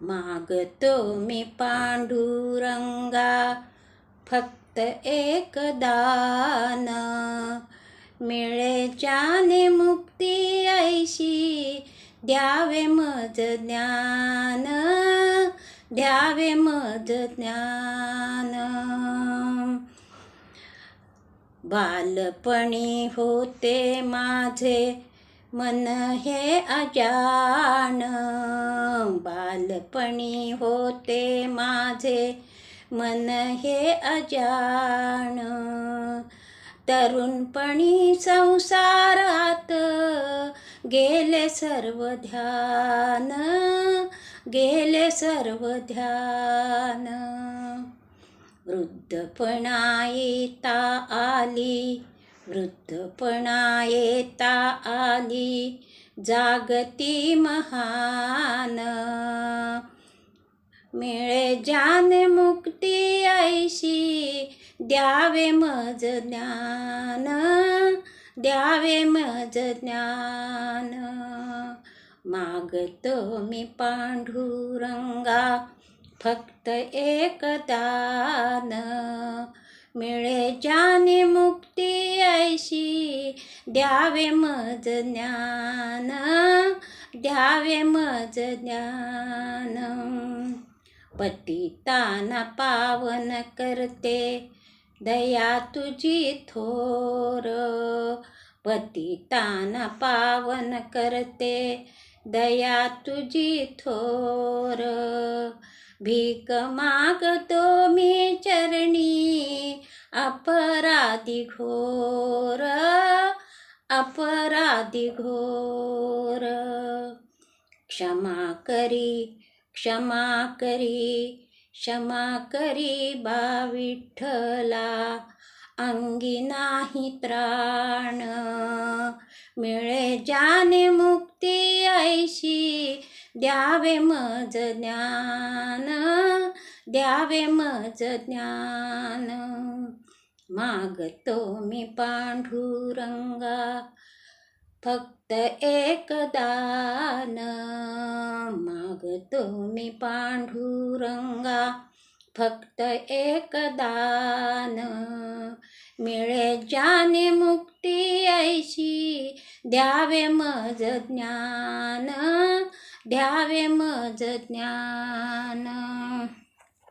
मागतो मी पांडुरंगा फक्त एक दान. मिळे ज्याने मुक्ती ऐशी द्यावे मज ज्ञान. द्यावे मज ज्ञान. बालपणी होते माझे मन हे अजान. बालपणी होते माझे मन हे अजान. तरुणपणी संसारात गेले सर्व ध्यान गेले सर्व ध्यान. वृद्धपणा येता आली वृद्धपणा येता आली जागती महान. मिळे ज्ञान मुक्ती ऐशी द्यावे मज ज्ञान. द्यावे मज ज्ञान. मागतो मी पांडुरंगा फक्त एक दान. मिळे ज्याने मुक्ती ऐशी. द्यावे मज ज्ञान द्यावे मज ज्ञान. पतिताना पावन करते दया तुझी थोर. पतिताना पावन करते दया तुझी थोर. भीक मागतो मी चरणी. अपराधी घोर अपराधी घोर। क्षमा करी क्षमा करी क्षमा करी बा विठ्ठला अंगी नाही त्राण। मिळे जाने मुक्ती ऐशी द्यावे मज ज्ञान द्यावे मज ज्ञान। मागतो मी पांडुरंगा फक्त एक दान मागतो मी पांडुरंगा फक्त एक दान मिळे जाने मुक्ती ऐशी द्यावे मज ज्ञान द्यावे मज ज्ञान.